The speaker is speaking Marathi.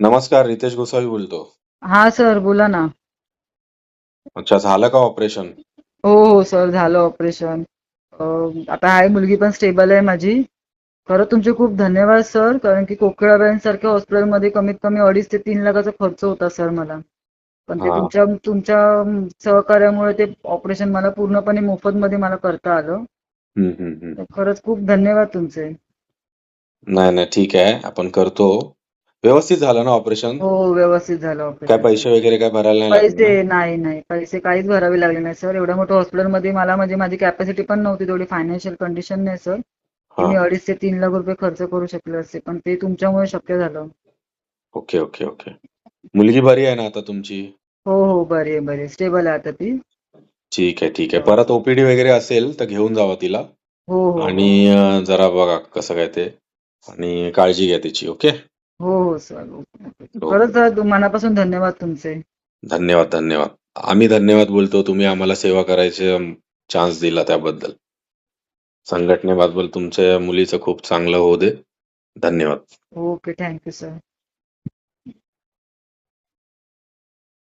नमस्कार रितेश गोसावी बोलतो. हा सर बोला ना. अच्छा झालं का ऑपरेशन? हो हो सर झालं ऑपरेशन. आता आहे मुलगी पण स्टेबल आहे माझी. खरं तुमचे खूप धन्यवाद सर कारण की कोकिळाबेन सारख्या हॉस्पिटलमध्ये कमीत कमी अडीच ते तीन लाखाचा खर्च होता सर मला. पण ते हा. तुमच्या तुमच्या सहकार्यामुळे ते ऑपरेशन मला पूर्णपणे मोफत मध्ये मला करता आलं. तर खरंच खूप धन्यवाद तुमचे. नाही नाही ठीक आहे. आपण करतो. व्यवस्थित झालं ना ऑपरेशन? हो हो व्यवस्थित झालं काय पैसे वगैरे काय भरायला नाही लागले? पैसे नाही नाही. पैसे काहीच भरावे लागले नाही सर. एवढ्या मोठ्या हॉस्पिटलमध्ये मला म्हणजे माझी कॅपॅसिटी पण नव्हती तेवढी फायनान्शियल कंडिशन नाही सर? मी हा अडीच ते तीन लाख रुपये खर्च करू शकले असते पण ते तुमच्यामुळे शक्य झालं. Okay okay okay. मुलगी बरी आहे ना आता तुमची? हो हो बरी आहे बरी स्टेबल आहे आता ती. ठीक आहे ठीक आहे. परत ओपीडी वगैरे असेल तर घेऊन जावा तिला. हो हो. आणि अं, जरा बघा कसं काय ते. आणि काळजी घ्या तिची ओके? हो हो सर. हो. खरंच मनापासून धन्यवाद तुमचे. धन्यवाद धन्यवाद. आम्ही धन्यवाद बोलतो. तुम्ही आम्हाला सेवा करायचे चान्स दिला त्याबद्दल. संघटनेबद्दल तुमच्या मुलीचं खूप चांगलं होऊ दे. धन्यवाद. Okay thank you sir.